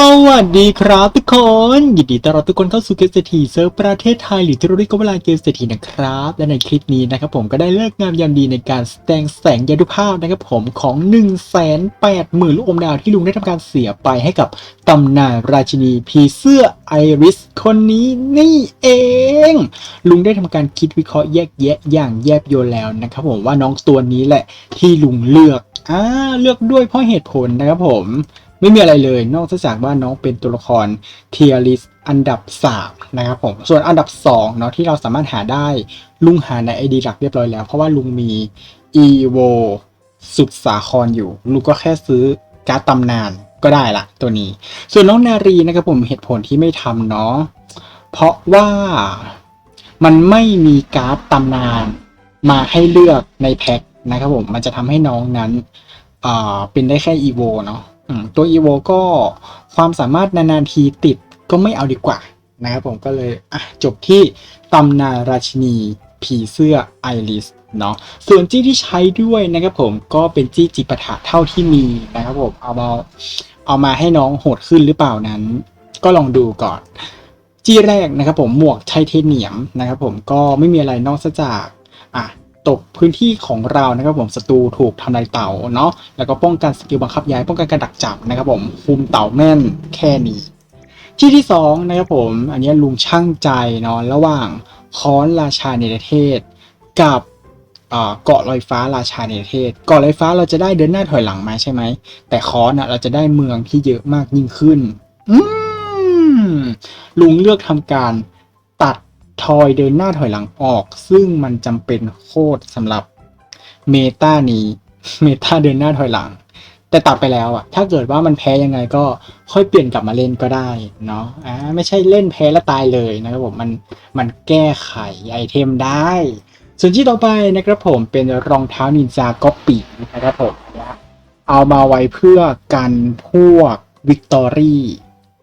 สวัสดีครับทุกคน ยินดีต้อนรับทุกคนเข้าสู่เกมเศรษฐีเซิร์ฟประเทศไทยหรือที่เราเรียกกันว่าเกมเศรษฐีนะครับ และในคลิปนี้นะครับผมก็ได้เลิกงามยามดีในการแสดงแสงยานุภาพนะครับผมของ1นึ่งแสนแปดหมื่นลูกอมดาวที่ลุงได้ทำการเสียไปให้กับตำนานราชินีผีเสื้อไอริสคนนี้นี่เอง ลุงได้ทำการคิดวิเคราะห์แยกแยะอย่างแยบยลแล้วนะครับผมว่าน้องตัวนี้แหละที่ลุงเลือกอ่าเลือกด้วยเพราะเหตุผลนะครับผม ไม่มีอะไรเลยนอกจากว่าน้องเป็นตัวละครเทียริสอันดับ 3 นะครับผม ส่วนอันดับ2เนาะที่เราสามารถหาได้ลุงหาใน ID หลักเรียบร้อยแล้ว เพราะว่าลุงมี EVO สุดสาครอยู่ ลุงก็แค่ซื้อการ์ดตำนานก็ได้ละตัวนี้ ส่วนน้องนารีนะครับผมเหตุผลที่ไม่ทำเนาะเพราะว่ามันไม่มีการ์ดตำนานมาให้เลือกในแพ็คนะครับผมมันจะทำให้น้องนั้นอ่าเป็นได้แค่ EVO เนาะ ตัว EVO ก็ความสามารถนานๆทีติดก็ไม่เอาดีกว่านะครับผมก็เลยอะจบที่ตำนานราชินีผีเสื้อไอริสเนาะส่วนจี้ที่ใช้ด้วยนะครับผมก็เป็นจี้จิปะถะเท่าที่มีนะครับผมเอามาเอามาให้น้องโหดขึ้นหรือเปล่านั้น ก็ลองดูก่อน จี้แรกนะครับผมหมวกไทเทเนียมนะครับผมก็ไม่มีอะไรนอกจากอะ ตกพื้นที่ของเรานะครับผมศัตรูถูกทำลายเต่าเนาะแล้วก็ป้องกันสกิลบังคับย้ายป้องกันการดักจับนะครับผมคุมเต่าแม่นแค่นี้ที่ที่สองนะครับผมอันนี้ลุงช่างใจเนาะระหว่างค้อนราชาในประเทศ กับเกาะลอยฟ้าราชาในประเทศ เกาะลอยฟ้าเราจะได้เดินหน้าถอยหลังมาใช่ไหมแต่ค้อนอะเราจะได้เมืองที่เยอะมากยิ่งขึ้นอืลุงเลือกทำการตัด ทอยเดินหน้าถอยหลังออก ซึ่งมันจำเป็นโคตรสำหรับเมตานี้เมตาเดินหน้าถอยหลัง แต่ตัดไปแล้วอะถ้าเกิดว่ามันแพ้ยังไงก็ค่อยเปลี่ยนกลับมาเล่นก็ได้เนาะอ่าไม่ใช่เล่นแพ้แล้วตายเลยนะครับผมมันมันแก้ไขไอเทมได้ ส่วนที่ต่อไปนะครับผมเป็นรองเท้านินจาก็ปีนะครับผมนะเอามาไว้เพื่อกันพวกวิกตอรี่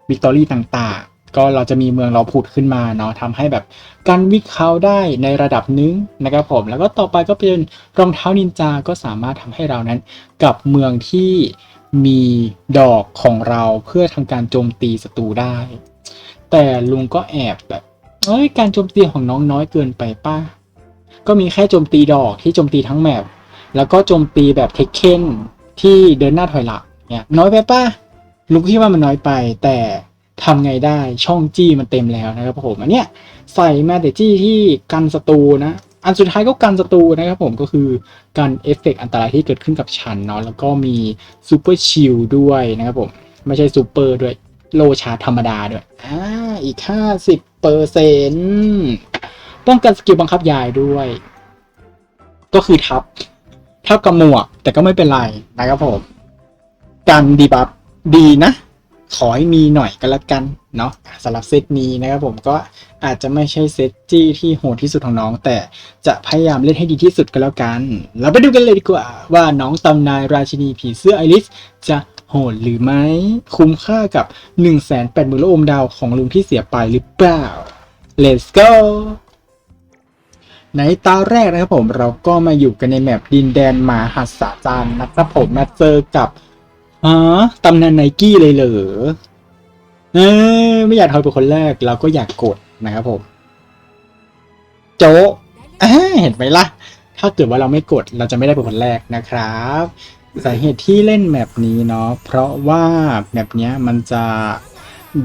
วิกตอรี่ต่าง ก็เราจะมีเมืองเราผุดขึ้นมาเนาะทำให้แบบการวิกเขาะห์ได้ในระดับหนึงนะครับผม แล้วก็ต่อไปก็เป็นรองเท้านินจาก็สามารถทำให้เรานั้นกลับเมืองที่มีดอกของเราเพื่อทำการโจมตีศัตรูได้ แต่ลุงก็แอบแบบเอ้ยการโจมตีของน้องน้อยเกินไปป้าก็มีแค่โจมตีดอกที่โจมตีทั้งแมปแล้วก็โจมตีแบบเทคเคนที่เดินหน้าถอยหลังเนี่ยน้อยไปป้าลุงคิดว่ามันน้อยไปแต่ ทำไงได้ช่องจี้มันเต็มแล้วนะครับผมอันเนี้ยใส่มาแต่จี้ที่กันศัตรูนะอันสุดท้ายก็กันศัตรูนะครับผมก็คือการเอฟเฟกต์อันตรายที่เกิดขึ้นกับฉันเนาะแล้วก็มีซูเปอร์ชิลด้วยนะครับผมไม่ใช่ซูเปอร์ด้วยโลชาธรรมดาด้วยอ่าอีก 50เปอร์เซ็นต์ป้องกันสกิลบังคับยายด้วย ก็คือทับทับกับหมวก แต่ก็ไม่เป็นไรนะครับผม การดีบัฟดีนะ ขอให้มีหน่อยก็แล้วกันเนาะสำหรับเซตนี้นะครับผมก็อาจจะไม่ใช่เซตจี้ที่โหดที่สุดของน้อง แต่จะพยายามเล่นให้ดีที่สุดก็แล้วกัน เราไปดูกันเลยดีกว่า ว่าน้องตำนายราชินีผีเสื้อไอริสจะโหดหรือไม่คุ้มค่ากับ 1 8 0 0 0 0ลูกอมดาวของลุงที่เสียไปหรือเปล่า let's go ในตาแรกนะครับผมเราก็มาอยู่กันในแมปดินแดนมหาหัสจารย์นะครับผมมาเจอกับ ฮะตำนานไนกี้เลยเหรอเออไม่อยากทอยเป็นคนแรก เราก็อยากกดนะครับผม โจะเห็นไหมล่ะ ถ้าเกิดว่าเราไม่กดเราจะไม่ได้เป็นคนแรกนะครับสาเหตุที่เล่นแมปนี้เนาะเพราะว่าแมปเนี้ยมันจะ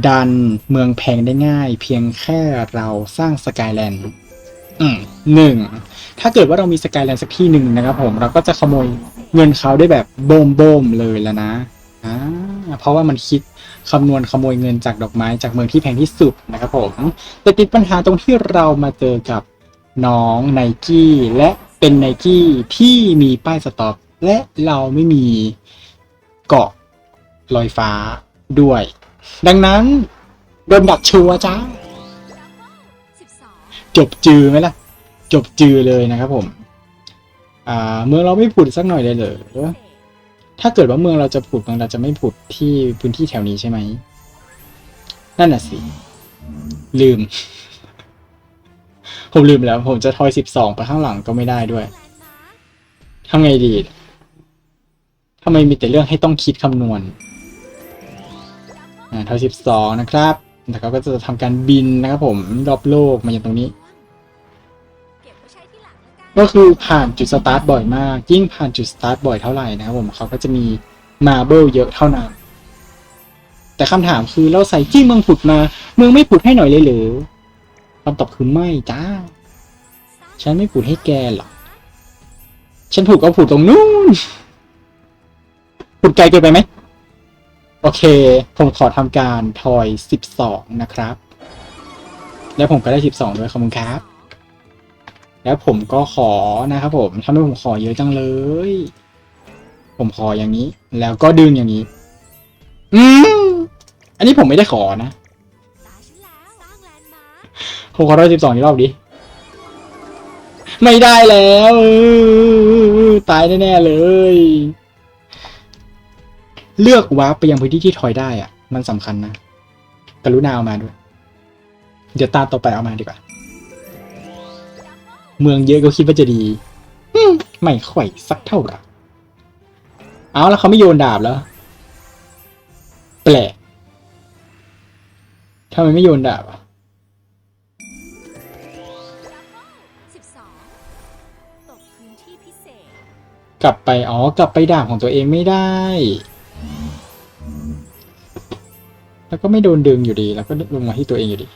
ดันเมืองแพงได้ง่าย เพียงแค่เราสร้างสกายแลนด์ หนึ่งถ้าเกิดว่าเรามีสกายแลนด์สักที่หนึ่งนะครับผมเราก็จะขโมยเงินเขาได้แบบโบมโบมเลยแล้วนะอ่าเพราะว่ามันคิดคำนวณขโมยเงินจากดอกไม้จากเมืองที่แพงที่สุดนะครับผมแต่ติดปัญหาตรงที่เรามาเจอกับน้องไนกี้และเป็นไนกี้ที่มีป้ายสต็อปและเราไม่มีเกาะลอยฟ้าด้วย ดังนั้นโดนดักชัวจ้า จบจือไหมล่ะ จบจือเลยนะครับผมอ่าเมืองเราไม่ผุดสักหน่อยเลยเหรอถ้าเกิดว่าเมืองเราจะผุดเมืองเราจะไม่ผุดที่พื้นที่แถวนี้ใช่ไหมนั่นน่ะสิ ลืม ผมลืมแล้ว ผมจะทอยสิบสองไปข้างหลังก็ไม่ได้ด้วยทำไงดีทำไมมีแต่เรื่องให้ต้องคิดคำนวณอ่าทอยสิบสองนะครับแล้วเขาก็จะทำการบินนะครับผมรอบโลกมาอย่างตรงนี้ ก็คือผ่านจุดสตาร์ทบ่อยมาก ยิ่งผ่านจุดสตาร์ทบ่อยเท่าไหร่นะครับผมเขาก็จะมีมาเบิลเยอะเท่านั้น แต่คำถามคือเราใส่จี้เมืองผุดมา เมืองไม่ผุดให้หน่อยเลยหรือคำตอบคือไม่จ้า ฉันไม่ผุดให้แกหรอกฉันผุดก็ผุดตรงนู้นผุดไกลเกินไปไหมโอเค ผมขอทำการทอยสิบสองนะครับ แล้วผมก็ได้สิบสองด้วยขอบคุณครับ แล้วผมก็ขอนะครับผมทำให้ผมขอเยอะจังเลย ผมขออย่างนี้ แล้วก็ดึงอย่างนี้ อืมอันนี้ผมไม่ได้ขอนะตาฉันแล้วสร้างแลนด์มาร์คผมขอร้อยสิบสองอีกรอบดิ ไม่ได้แล้วตายแน่ๆเลย เลือกวาร์ปไปยังพื้นที่ที่ถอยได้อะมันสำคัญนะกรุณาเอามาด้วย เดี๋ยวตาต่อไปเอามาดีกว่า เมืองเยอะก็คิดว่าจะดีอืมไม่ค่อยสักเท่าไหร่เอาแล้วเขาไม่โยนดาบแล้ว แปลกทำไมไม่โยนดาบอะสิบสองตกพื้นที่พิเศษกลับไปอ๋อกลับไปดาบของตัวเองไม่ได้ แล้วก็ไม่โดนดึงอยู่ดี แล้วก็ลงมาที่ตัวเองอยู่ดี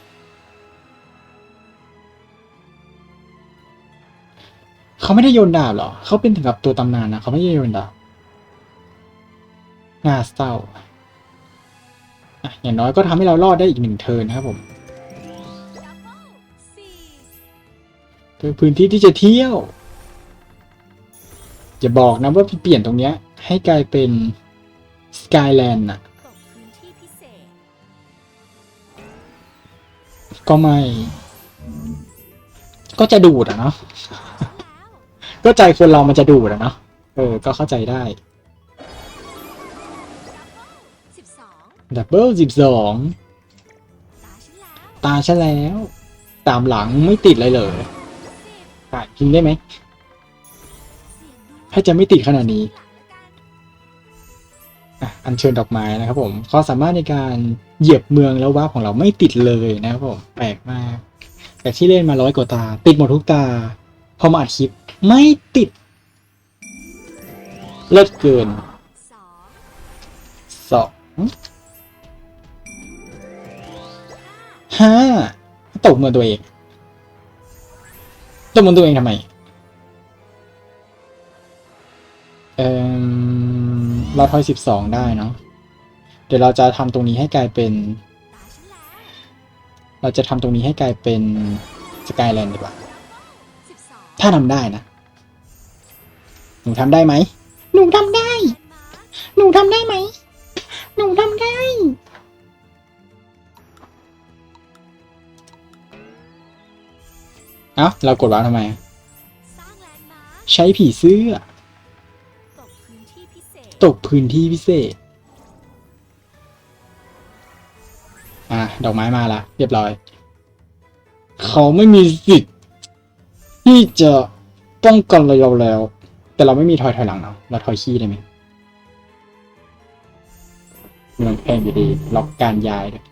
เขาไม่ได้โยนดาบหรอ เขาเป็นถึงกับตัวตำนานนะเขาไม่ได้โยนดาบน่าเศร้าอะอย่างน้อยก็ทำให้เรารอดได้อีกหนึ่งเทินนะครับผมดับเบินพื้นที่ที่จะเที่ยวอย่าบอกนะว่าพี่เปลี่ยนตรงเนี้ย ให้กลายเป็นสกายแลนด์น่ะ ก็ไม่ ก็จะดูดอะเนาะ ก็ใจคนเรามันจะดูดอะเนาะเออ ก็เข้าใจได้สิบสองดับเบิลสิบสองตาฉันแล้วตาฉันแล้ว ตามหลังไม่ติดเลยเหรอสิบอะกินได้ไหมเสียงดูถ้าจะไม่ติดขนาดนี้หลังแล้วกันอะอัญเชิญดอกไม้นะครับผมความสามารถในการเหยียบเมืองแล้ววาร์ปของเราไม่ติดเลยนะครับผม แปลกมาก แต่ที่เล่นมาร้อยกว่าตา ติดหมดทุกตาพ อมาอัดคลิปไม่ติด เลิศเกินสองสองห้าตกเมืองตัวเองตกเมืองตัวเองทำไม เอ่อเราทอยสิบสองได้เนาะเดี๋ยวเราจะทำตรงนี้ให้กลายเป็นตาฉันแล้วเราจะทำตรงนี้ให้กลายเป็นสกายแลนด์ดีกว่าสิบสอง ถ้าทำได้นะ หนูทำได้ไหม หนูทำได้ หนูทำได้ไหม หนูทำได้ เอ้า เรากดว้าวทำไม ใช้ผีเสื้อ ตกพื้นที่พิเศษตกพื้นที่พิเศษอะ ดอกไม้มาละเรียบร้อย เขาไม่มีสิทธิ์ ที่จะป้องกันเราแล้ว แต่เราไม่มีทอยถอยหลังเนาะเราถอยขี้ได้ไหมเมืองแพงอยู่ดีล็อกการย้ายด้วย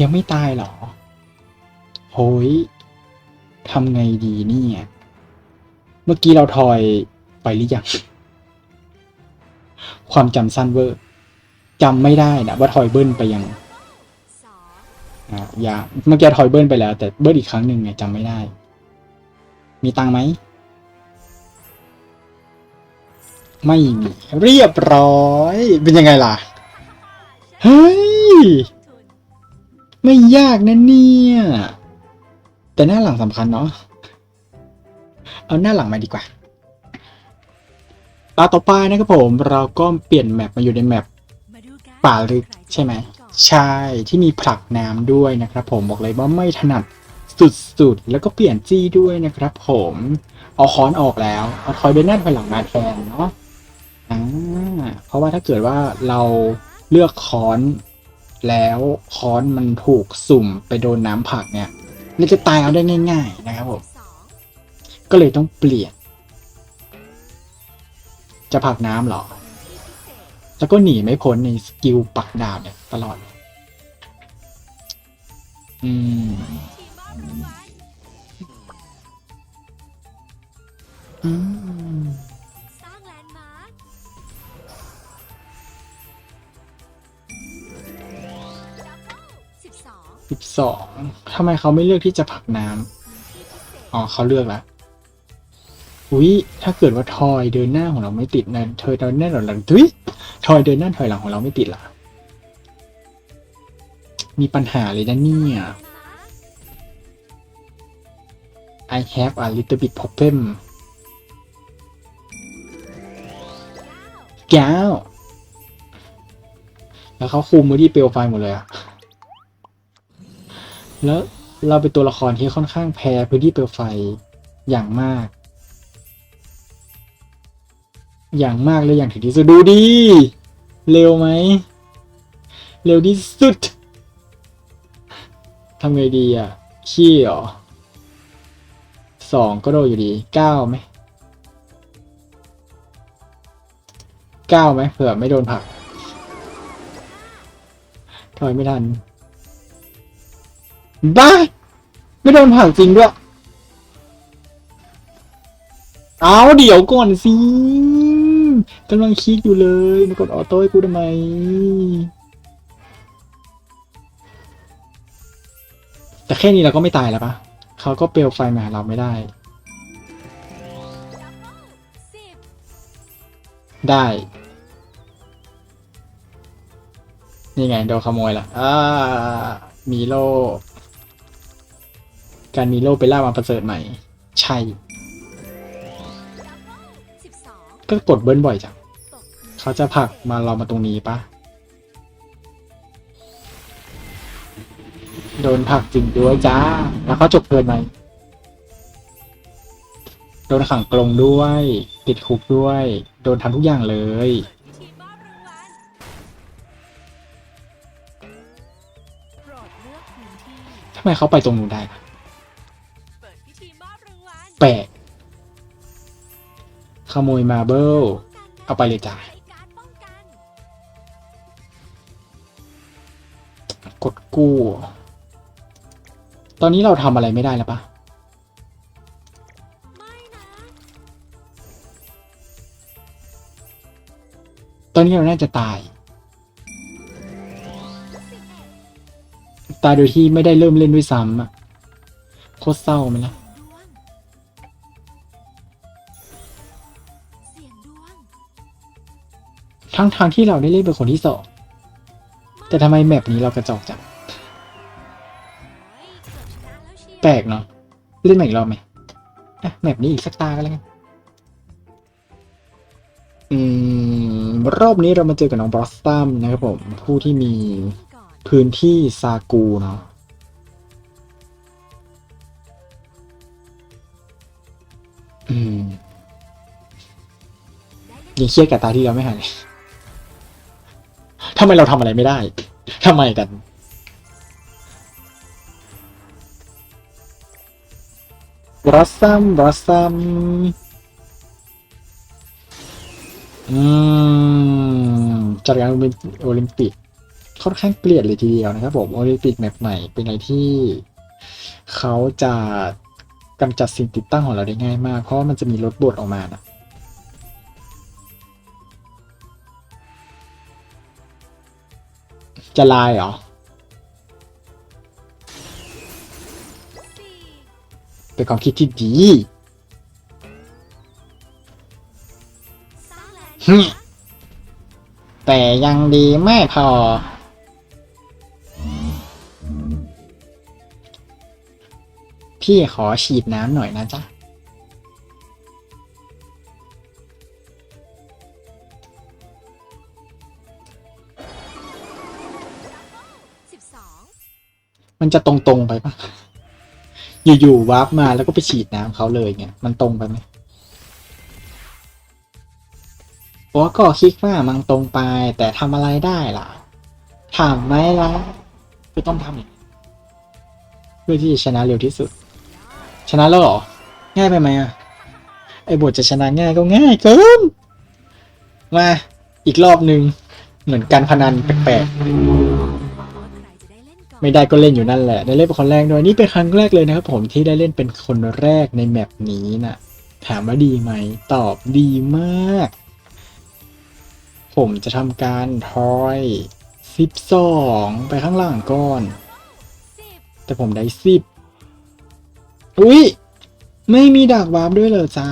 ยังไม่ตายหรอ โหยทำไงดีเนี่ย เมื่อกี้เราทอยไปหรือยัง ความจำสั้นเวอร์จำไม่ได้นะว่าทอยเบิ้ลไปยัง อ่าอย่าเมื่อกี้ทอยเบิ้ลไปแล้ว แต่เบิ้ลอีกครั้งหนึ่งไงจำไม่ได้ มีตังไหม ไม่มีเรียบร้อย เป็นยังไงล่ะ เฮ้ย ไม่ยากนะเนี่ย แต่หน้าหลังสำคัญเนาะเอาหน้าหลังมาดีกว่าตาต่อไปนะครับผม เราก็เปลี่ยนแมปมาอยู่ในแมปป่าลึกใช่ไหม ใช่ที่มีผลักน้ำด้วยนะครับผมบอกเลยว่าไม่ถนัดสุดๆ แล้วก็เปลี่ยนจี้ด้วยนะครับผมเอาค้อนออกแล้ว เอาทอยเดินหน้าถอยหลังมาแทนเนาะอ่าเพราะว่าถ้าเกิดว่าเราเลือกค้อนแล้วค้อนมันถูกสุ่มไปโดนน้ำผักเนี่ยเราจะตายเอาได้ง่าย ๆ นะครับผมก็เลยต้องเปลี่ยน จะผักน้ำเหรอ แล้วก็หนีไม่พ้นในสกิลปักดาบเนี่ยตลอด อืมทีมมอบรางวัลอืมสร้างแลนด์มาร์คดับเบิลสิบสองสิบสองทำไมเขาไม่เลือกที่จะผลักน้ำพื้นที่พิเศษอ๋อเขาเลือกแล้วอุ้ยถ้าเกิดว่าทอยเดินหน้าของเราไม่ติดนะเธอเดินหน้าถอยหลังทุย ทอยเดินหน้าถอยหลังของเราไม่ติดล่ะมีปัญหาเลยนะเนี่ย I have a little bit problem แก้ว แล้วเขาคุมมือที่เปลวไฟหมดเลยอะแล้วเราเป็นตัวละครที่ค่อนข้างแพ้พื้นที่เปลวไฟอย่างมาก อย่างมากเลยอย่างถึงที่สุดดูดีเร็วไหมเร็วที่สุดทำไงดีอะ ขี้เหรอสองก็โดนอยู่ดีเก้าไหมเก้าไหมเผื่อไม่โดนผักถอยไม่ทัน บ้า ไม่โดนผักจริงด้วย เอาเดี๋ยวก่อนสิ กำลังคิดอยู่เลยมากดออโต้ให้กูทำไมแต่แค่นี้เราก็ไม่ตายแล้วปะเขาก็เปลวไฟมาหาเราไม่ได้ ได้ นี่ไงโดนขโมยละอ่ามีโล การมีโลไปล่ามาประเสริฐใหม่ ใช่ ก็กดเบิ้ลบ่อยจังเขาจะผลักมาเรามาตรงนี้ปะโดนผักจริงด้วยจ้า แล้วเขาจบเพลินไหม โดนขังกรงด้วย ติดคุกด้วย โดนทำทุกอย่างเลย ทำไมเขาไปตรงนู้นได้ล่ะเปิดพิธีมอบรางวัลแปลก ขโมยมาเบิลเอาไปเลยจ้ะกากดกู้ ตอนนี้เราทำอะไรไม่ได้แล้วปะตอนนี้เราน่าจะตาย ตายโดยที่ไม่ได้เริ่มเล่นด้วยซ้ำอะโคตรเศร้าไหมล่ะ ทั้งทางที่เราได้เล่นเป็นคนที่สองแต่ทำไมแมปนี้เรากระจอกจังแปลกเนาะเล่นใหม่อีกรอบไหมอะแมปนี้อีกสักตาก็แล้วกันอืมรอบนี้เรามาเจอกับน้องบรอสตัมนะครับผม ผู้ที่มีพื้นที่ซากูเนาะอืมยังเครียดกับตาที่เราไม่หายเลย ทำไมเราทำอะไรไม่ได้ทำไมกันบรอสซัมบรอสซัม อืม จัดการโอลิมโอลิมปิก ค่อนข้างเกลียดเลยทีเดียวนะครับผม โอลิมปิกแมปใหม่ เป็นอะไรที่เขาจะกำจัดสิ่งติดตั้งของเราได้ง่ายมาก เพราะว่ามันจะมีรถบดออกมานะ จะลายเหรอ เป็นความคิดที่ดีฮึแต่ยังดีไม่พอ พี่ขอฉีดน้ำหน่อยนะจ๊ะ มันจะตรงๆไปปะอยู่ๆวาร์ปมาแล้วก็ไปฉีดน้ำเขาเลยเงี้ยมันตรงไปไหมโอ้ก็คิดว่ามันตรงไป แต่ทำอะไรได้ล่ะทำไหมล่ะคือต้องทำอย่างเพื่อที่จะชนะเร็วที่สุด ชนะแล้วเหรอ ง่ายไปไหมอะ ไอ้บทจะชนะง่ายก็ง่ายเกินมาอีกรอบหนึ่งเหมือนการพนันแปลก ไม่ได้ก็เล่นอยู่นั่นแหละ ได้เล่นเป็นคนแรกด้วยนี่เป็นครั้งแรกเลยนะครับผมที่ได้เล่นเป็นคนแรกในแมปนี้น่ะถามว่าดีไหม ตอบดีมาก ผมจะทำการทอยสิบสองไปข้างล่างก่อน แต่ผมได้สิบอุ้ยไม่มีดากวาร์ปด้วยเหรอจ๊ะ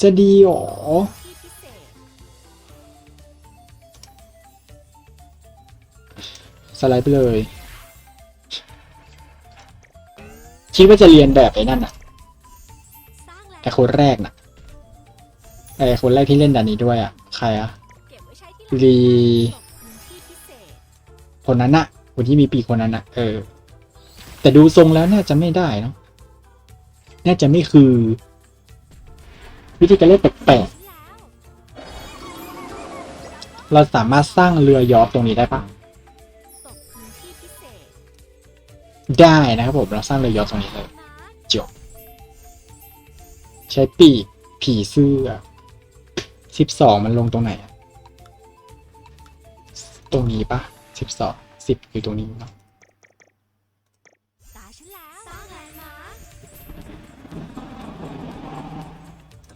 จะดีหรอ สไลด์ไปเลยคิดว่าจะเรียนแบบไอ้นั่นน่ะสร้างแลนไอ้คนแรกน่ะไอ้คนแรกที่เล่นด่านนี้ด้วยอะ ใครอะเก็บไว้ใช้ที่รีตกพื้นที่พิเศษคนนั้นน่ะคนที่มีปีกคนนั้นน่ะเออ แต่ดูทรงแล้วน่าจะไม่ได้เนาะน่าจะไม่คือ วิธีการเล่นแปลกฉันแล้วๆเราสามารถสร้างเรือยอชต์ตรงนี้ได้ปะ ได้นะครับผมเราสร้างเรือยอตรงนี้เลยจบใช้ปีกผีเสื้อสิบสองมันลงตรงไหน ตรงนี้ปะสิบสองสิบอยู่ตรงนี้เนาะ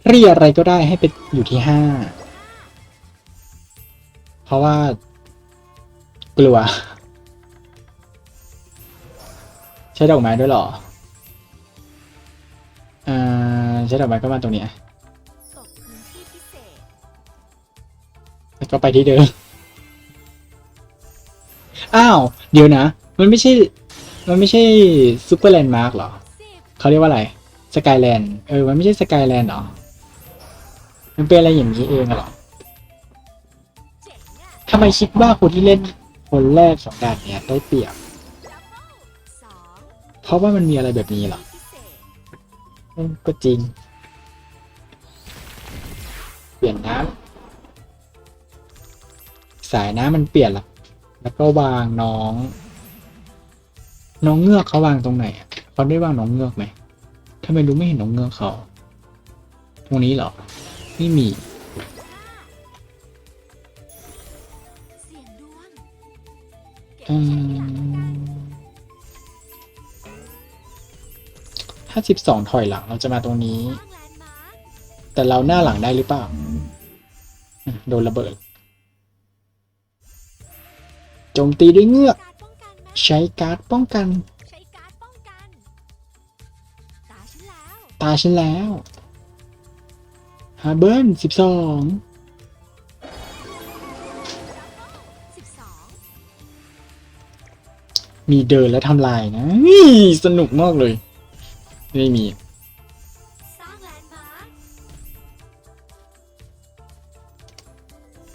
เรียอะไรก็ได้ให้เป็นอยู่ที่ห้าเพราะว่ากลัว ใช้ดอกไม้ด้วยหรออ่าใช้ดอกไม้ก็มาตรงนี้แล้วก็ไปที่เดิม อ้าว เดี๋ยวนะ มันไม่ใช่ มันไม่ใช่ซูเปอร์แลนด์มาร์กหรอ เขาเรียกว่าอะไร สกายแลนด์ เออ มันไม่ใช่สกายแลนด์หรอ มันเป็นอะไรอย่างนี้เองหรอทำไมคิดว่าคนที่เล่นคนแรกของด่านเนี้ยได้เปรียบ เพราะว่ามันมีอะไรแบบนี้เหรอพิเศษอืมก็จริง เปลี่ยนน้ำสายน้ำมันเปลี่ยนละแล้วก็วางน้อง น้องเงือกเขาวางตรงไหนอะเขาได้วางน้องเงือกไหมทำไมดูไม่เห็นน้องเงือกเขา ตรงนี้เหรอ ไม่มีเสี่ยงดวงเก็บอืไว้ใช้ที่หลังแล้วกันม ถ้าสิบสองถอยหลังเราจะมาตรงนี้ แต่เราหน้าหลังได้หรือเปล่า โดนระเบิด โจมตีด้วยเงือก ใช้การ์ดป้องกัน ตาฉันแล้วฮาเบิร์นสิบสองสิบสองมีเดินและทำลายนะนี่สนุกมากเลย ไม่มี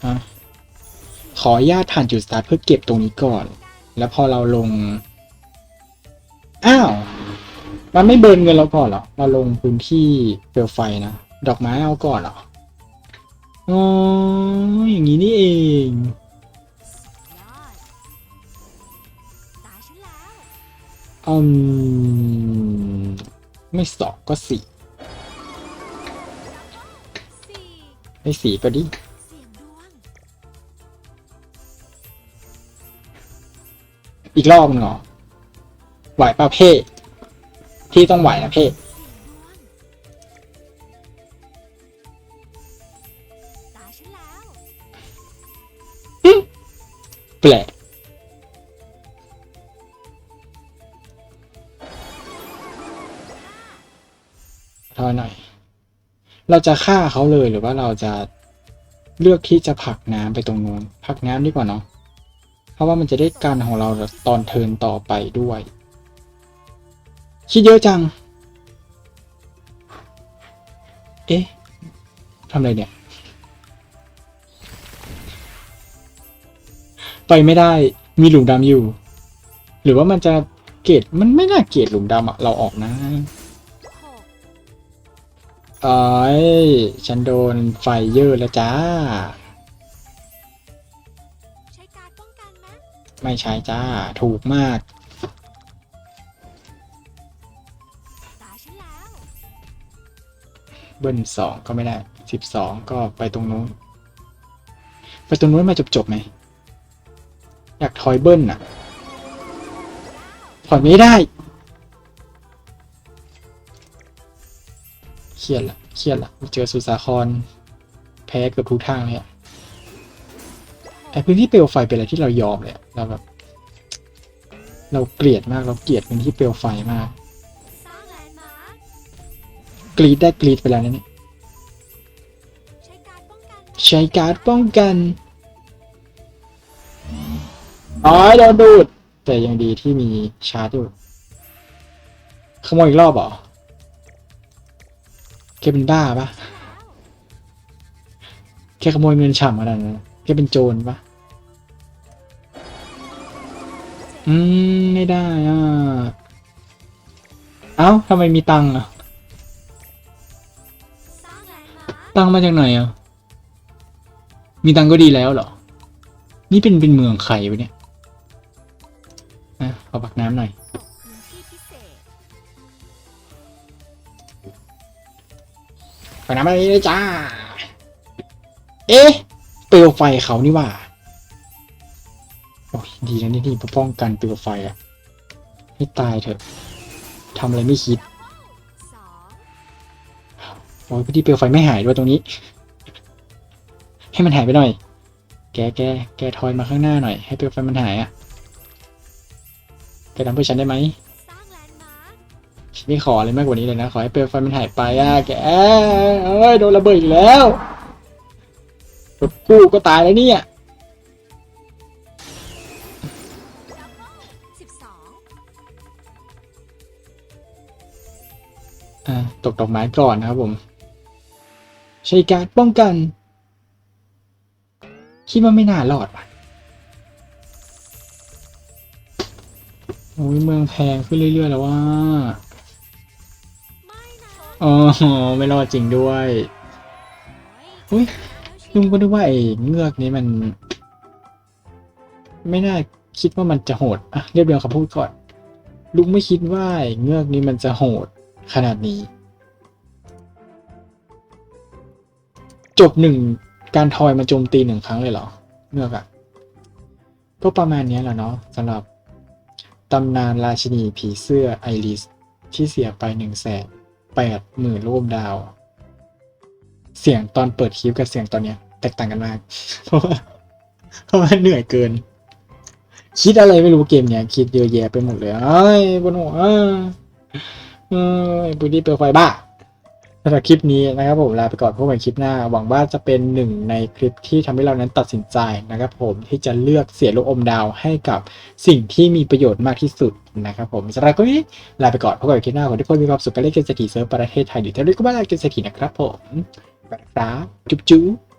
ฮะขออนุญาตผ่านจุดสตาร์ทเพื่อเก็บตรงนี้ก่อน แล้วพอเราลง อ้าว มันไม่เบิร์นเงินเราก่อนเหรอ เราลงพื้นที่เปลวไฟนะ ดอกไม้เอาก่อนเหรอ อ๋อ อย่างนี้นี่เองอืม ไม่สองก็สี่สี่ไม่สี่ก็ดีเสี่ยงดวงอีกรอบหนึงเหรอไหวป่ะเพ่พี่ต้องไหวนะเพ่เสี่ยงดวงตาฉันแล้วแปลก ทอยหน่อย เราจะฆ่าเขาเลยหรือว่าเราจะเลือกที่จะผลักน้ำไปตรงนู้นผลักน้ำดีกว่าเนาะเพราะว่ามันจะได้การของเราตอนเทินต่อไปด้วย คิดเยอะจัง เอ๊ะทำอะไรเนี่ย ไปไม่ได้มีหลุมดำอยู่ หรือว่ามันจะเกตมันไม่น่าเกตหลุมดำอะเราออกนะ อ้ยฉันโดนไฟเยอะแล้วจ้า ใช้การดป้องกันไหมไม่ใช่จ้า ถูกมาก ตาฉันแล้ว เบิ้ลสองก็ไม่ได้สิบสองก็ไปตรงนู้น ไปตรงนู้นมาจบๆไหม อยากทอยเบิ้ลน่ะถอยไม่ได้ เครียดละเครียดละเจอสุสาคร แพ้เกือบทุกทางเลยอะไอพื้นที่เปลวไฟเป็นอะไรที่เรายอมเลยเราแบบเราเกลียดมากเราเกลียดพื้นที่เปลวไฟมาก กรีดได้กรีดไปแล้วนะเนี่ยใช้การป้องกันใช้การ์ดป้องกันอ๋อโดนดูด แต่ยังดีที่มีชาร์จอยู่ขโมยอีกรอบเหรอ แกเป็นบ้าปะแกขโมยเงินฉ่ำขนาดนั้นแกเป็นโจรปะอืม ไม่ได้อะ เอ้าทำไมมีตังค์อะ ตังค์มาจากไหนอะ มีตังค์ก็ดีแล้วเหรอ นี่เป็นเป็นเมืองใครวะเนี่ยอะขอปักน้ำหน่อย ปักน้ำอะไรเลยจ้า เอ๊ะ เปลวไฟเขานี่ว่า โอ้ยดีนะนี่ที่ป้องกันเปลวไฟอะให้ตายเถอะทำอะไรไม่คิดโอ้ยพื้นที่เปลวไฟไม่หายด้วยตรงนี้ ให้มันหายไปหน่อย แกแกแกทอยมาข้างหน้าหน่อย ให้เปลวไฟมันหายอะแกทำเพื่อฉันได้ไหม นไม่ขออะไรมากกว่านี้เลยนะ ขอให้เปลวไฟมันหายไปอะแกเอ้ยโดนระเบิดอีกแล้วกู้ก็ตายแล้วเนี่ยสิบสองอ่าตกดอกไม้ก่อนนะครับผม ใช้การป้องกัน คิดว่าไม่น่ารอดว่ะโอ้ยเมืองแพงขึ้นเรื่อยๆแล้วว่า อ๋อไม่รอดจริงด้วยอ้ยอุ้ยลุงก็นึกว่าไอ้เงือกนี้มัน ไม่น่าคิดว่ามันจะโหดอะเรียบเรียงคำพูดก่อนลุงไม่คิดว่าไอ้เงือกนี้มันจะโหดขนาดนี้ จบหนึ่งการทอยมาโจมตีหนึ่งครั้งเลยเหรอเงือกอะก็ประมาณนี้แหละเนาะสำหรับตำนานราชินีผีเสื้อไอริสที่เสียไปหนึ่งแสน แปดหมื่นรูปดาว เสียงตอนเปิดคลิปกับเสียงตอนเนี้ย แตกต่างกันมาก เพราะว่าเพราะว่าเหนื่อยเกิน คิดอะไรไม่รู้เกมเนี้ย คิดเยอะแยะไปหมดเลยเอ้ยบนหัวเอ้ยบุรีเปลวไฟบ้า สำหรับคลิปนี้นะครับผมลาไปก่อนพบกันคลิปหน้า หวังว่าจะเป็นหนึ่งในคลิปที่ทำให้เรานั้นตัดสินใจนะครับผมที่จะเลือกเสียลูกอมดาวให้กับสิ่งที่มีประโยชน์มากที่สุดนะครับผมสำหรับคลิปนี้ลาไปก่อนพบกันคลิปหน้าขอให้ทุกคนมีความสุขกับเล่นเกมเศรษฐีเซิร์ฟประเทศไทยหรือที่เรียกว่าเล่นเกมเศรษฐีนะครับผมไปนะครับจุ๊บจุ๊บ